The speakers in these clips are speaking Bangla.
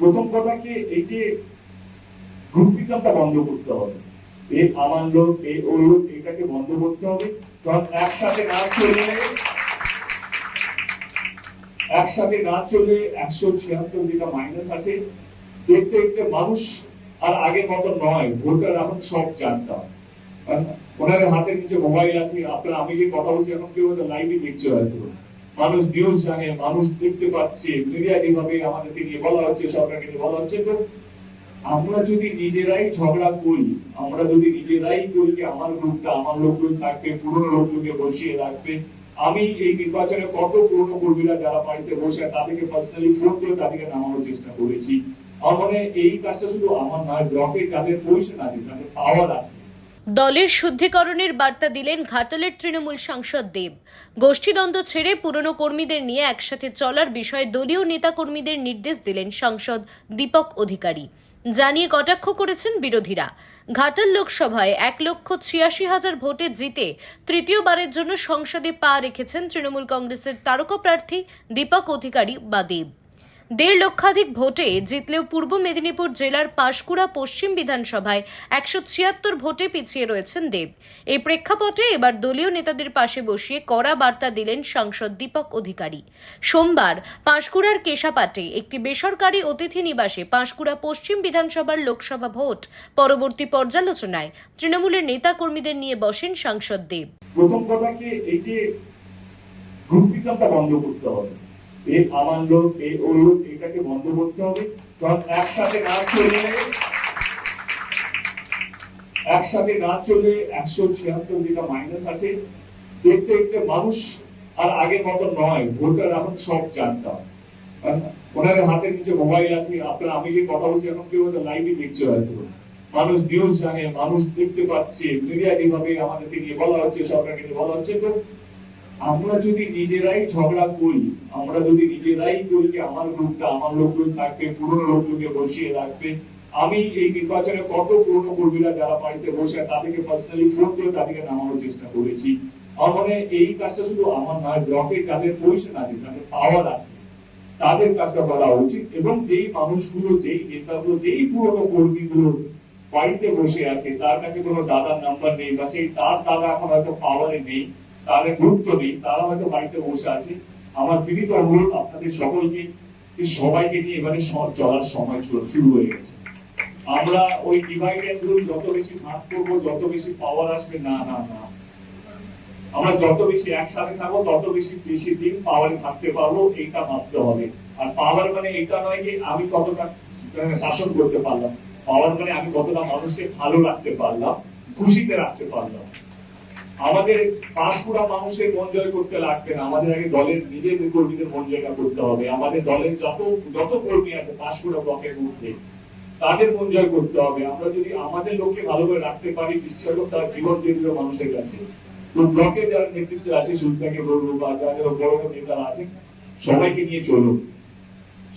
প্রথম কথা কি, এই যে গ্রুপিজমটা বন্ধ করতে হবে। এ আমার লোক এ এটাকে বন্ধ করতে হবে। কারণ একসাথে না চলে একসাথে না চলে একশো ছিয়াত্তর যেটা মাইনাস আছে। দেখতে দেখতে মানুষ, আর আগের মতো নয়। ভোটার এখন সব জানতা ওনাদের হাতের নিচে মোবাইল আছে। আপনার, আমি যে কথা বলছি, এখন কেউ লাইভে দেখছে হয়তো। মানুষ নিউজ জানে, মানুষ দেখতে পাচ্ছে মিডিয়া যেভাবে আমাদেরকে নিয়ে বলা হচ্ছে সরকারকে নিয়ে বলা হচ্ছে, তো আমরা যদি নিজেরাই ঝগড়া করি, আমরা যদি নিজেরাই করি আমার গ্রুপটা আমার লোকগুলো থাকবে, পুরনো লোকগুলোকে বসিয়ে রাখবে, আমি এই নির্বাচনে কত পুরনো কর্মীরা যারা বাড়িতে বসে তাদেরকে পার্সোনালি ফোন করে তাদেরকে নামানোর চেষ্টা করেছি। আমার মনে এই কাজটা শুধু আমার নয় ব্লকে যাদের পজিশন আছে, যাদের পাওয়ার আছে দলের শুদ্ধিকরণের বার্তা দিলেন ঘাটালের তৃণমূল সাংসদ দেব। গোষ্ঠীদ্বন্দ্ব ছেড়ে পুরনো কর্মীদের নিয়ে একসাথে চলার বিষয়ে দলীয় নেতাকর্মীদের নির্দেশ দিলেন সাংসদ দীপক অধিকারী। জানিয়ে কটাক্ষ করেছেন বিরোধীরা। ঘাটাল লোকসভায় এক লক্ষ ছিয়াশি হাজার ভোটে জিতে তৃতীয়বারের জন্য সংসদে পা রেখেছেন তৃণমূল কংগ্রেসের তারকা প্রার্থী দীপক অধিকারী বা দেব। দেড় লক্ষাধিক ভোটে জিতলেও পূর্ব মেদিনীপুর জেলার পাঁশকুড়া পশ্চিম বিধানসভায় একশো ছিয়াত্তর ভোটে পিছিয়ে রয়েছেন দেব। এই প্রেক্ষাপটে এবার দলীয় নেতাদের পাশে বসিয়ে কড়া বার্তা দিলেন সাংসদ দীপক অধিকারী। সোমবার পাঁশকুড়ার কেশাপাটে একটি বেসরকারি অতিথি নিবাসে পাঁশকুড়া পশ্চিম বিধানসভার লোকসভা ভোট পরবর্তী পর্যালোচনায় তৃণমূলের নেতাকর্মীদের নিয়ে বসেন সাংসদ দেব। প্রথম কথা কি এই যে গ্রুপিজমটা বন্ধ করতে হবে। এ আমার লোক এ ওর লোক এটাকে বন্ধ করতে হবে। কারণ একসাথে না চলে একসাথে না চলে একশো ছিয়াত্তর যেটা মাইনাস আছে, দেখতে দেখতে মানুষ, আর আগের মতো নয়। ভোটার এখন সব জানতাম। ওনাদের হাতের নিচে মোবাইল আছে, আপনার আমি যে কথা বলছি, এখন কেউ লাইভে দেখছে হয়তো। মানুষ নিউজ জানে, মানুষ দেখতে পাচ্ছে মিডিয়া যেভাবে আমাদেরকে নিয়ে বলা হচ্ছে, সরকারকে নিয়ে বলা হচ্ছে, তো আমরা যদি নিজেরাই ঝগড়া করি, আমরা যদি নিজেরাই করি যে আমার গ্রুপটা আমার লোকগুলো থাকবে, পুরনো লোকগুলোকে বসিয়ে রাখবে, আমি এই নির্বাচনে কত পুরনো কর্মীরা যারা বাড়িতে বসে তাদেরকে পার্সোনালি ফোন করে তাদেরকে নামানোর চেষ্টা করেছি। আমার মনে এই কাজটা শুধু আমার নয় ব্লকে যাদের পজিশন আছে, যাদের পাওয়ার আছে, তাদের কাজটা করা উচিত এবং যেই মানুষগুলো, যেই নেতাগুলো, যেই পুরনো কর্মীগুলো বাড়িতে বসে আছে, তার কাছে কোনো দাদার নাম্বার নেই বা সেই তার দাদা এখন হয়তো পাওয়ারে নেই তাদের গুরুত্ব নেই তারা হয়তো বাড়িতে বসে আছে। আমার বিনীত অনুরোধ আপনাদের সকলকে সবাইকে নিয়ে এবারে চলার সময় শুরু হয়ে গেছে। আমরা ওই ডিভাইড এন্ড রুল যত বেশি ভাগ করব, যত বেশি পাওয়ার আসবে, না না না। আমরা যত বেশি একসাথে থাকব, তত বেশি বেশি দিন পাওয়ারে থাকতে পারব, এইটা ভাবতে হবে। আর পাওয়ার মানে এটা নয় যে আমি কতটা শাসন করতে পারলাম। পাওয়ার মানে আমি কতটা মানুষকে ভালো রাখতে পারলাম, খুশিতে রাখতে পারলাম। আমাদের পাঁশকুড়া মানুষের মন জয় করতে লাগবে না। আমাদের আগে দলের নিজেদের কর্মীদের মন জায়গা করতে হবে। আমাদের দলের যত যত কর্মী আছে পাঁশকুড়া ব্লকের মধ্যে, তাদের মন জয় করতে হবে। আমরা যদি আমাদের লোককে ভালো করে রাখতে পারি বিশ্বাস তার জীবন দিয়ে দিল মানুষের কাছে। তো ব্লকে যারা নেতৃত্ব আছে সুলতাকে বলব বা যাদের বড় বড় নেতারা আছে, সবাইকে নিয়ে চলুন।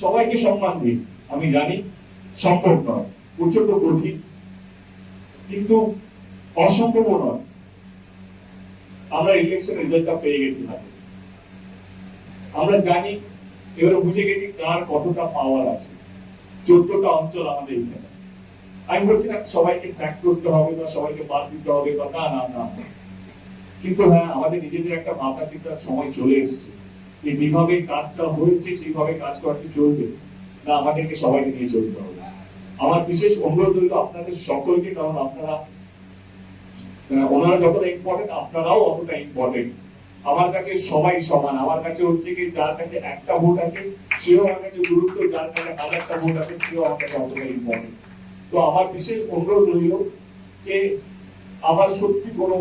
সবাইকে সম্মান দিন। আমি জানি সম্ভব নয় প্রচণ্ড কঠিন, কিন্তু অসম্ভব নয়। আমরা ইলেকশন রেজাল্টটা পেয়ে গেছি হাতে আমরা জানি, এবারে বুঝে গেছি কার কতটা পাওয়ার আছে। চোদ্দটা অঞ্চল আমাদের এখানে। আমি বলছি না, সবাইকে স্যাক করতে হবে বা সবাইকে বাদ দিতে হবে বা না না না। কিন্তু হ্যাঁ আমাদের নিজেদের একটা মাথা চিন্তার সময় চলে এসেছে। যে যেভাবে কাজটা হয়েছে, সেইভাবে কাজ করতে চলবে? না, আমাদেরকে সবাইকে নিয়ে চলতে হবে। আমার বিশেষ অনুরোধ হলো আপনাদের সকলকে, কারণ আপনারা ওনারা যতটা ইম্পর্টেন্ট আপনারাও অতটা ইম্পর্টেন্ট আমার কাছে সবাই সমান। আমার কাছে হচ্ছে কি, যার কাছে একটা ভোট আছে, সেও আমার কাছে গুরুত্ব, যার কাছে হাজারটা ভোট আছে, সেও আমার কাছে অতটা ইম্পর্টেন্ট তো আমার বিশেষ অনুরোধ রইল যে আমার সত্যি কোনো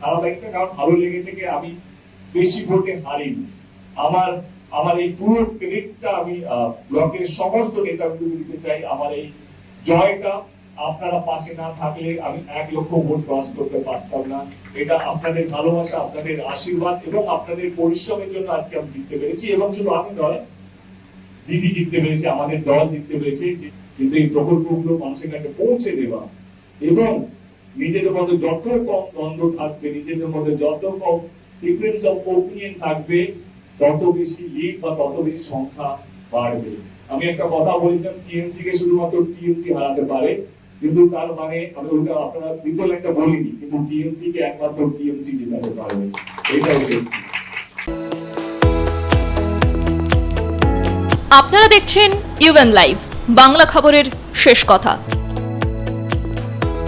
খারাপ লাগছে কারণ ভালো লেগেছে যে আমি বেশি ভোটে হারিনি। আমার আমার এই পুরো ক্রেডিটটা আমি ব্লকের সমস্ত নেতাগুলোকে দিতে চাই। আমার এই জয়টা আপনারা পাশে না থাকলে আমি এক লক্ষ ভোট ক্রস করতে পারতাম না। এটা আপনাদের ভালোবাসা, আপনাদের আশীর্বাদ এবং আপনাদের পরিশ্রমের জন্য আজকে আমি জিততে পেরেছি এবং শুধু আমি নয়, দিদি জিততে পেরেছে, আমাদের দল জিততে পেরেছে কিন্তু এই প্রকল্পগুলো মানুষের কাছে পৌঁছে দেওয়া এবং নিজেদের মধ্যে যত কম দ্বন্দ্ব থাকবে, নিজেদের মধ্যে যত কম ডিফারেন্স অফ ওপিনিয়ন থাকবে, তত বেশি লিড বা তত বেশি সংখ্যা বাড়বে। আমি একটা কথা বলেছিলাম টিএমসি কে শুধুমাত্র টিএমসি হারাতে পারে কিন্তু তার মানে আমি ওটা আপনারা দ্বিতীয় একটা বলিনি কিন্তু টিএমসি কে একমাত্র টিএমসি জেতাতে পারবে এটাই আপনারা দেখছেন ইউএন লাইভ বাংলা খবরের শেষ কথা।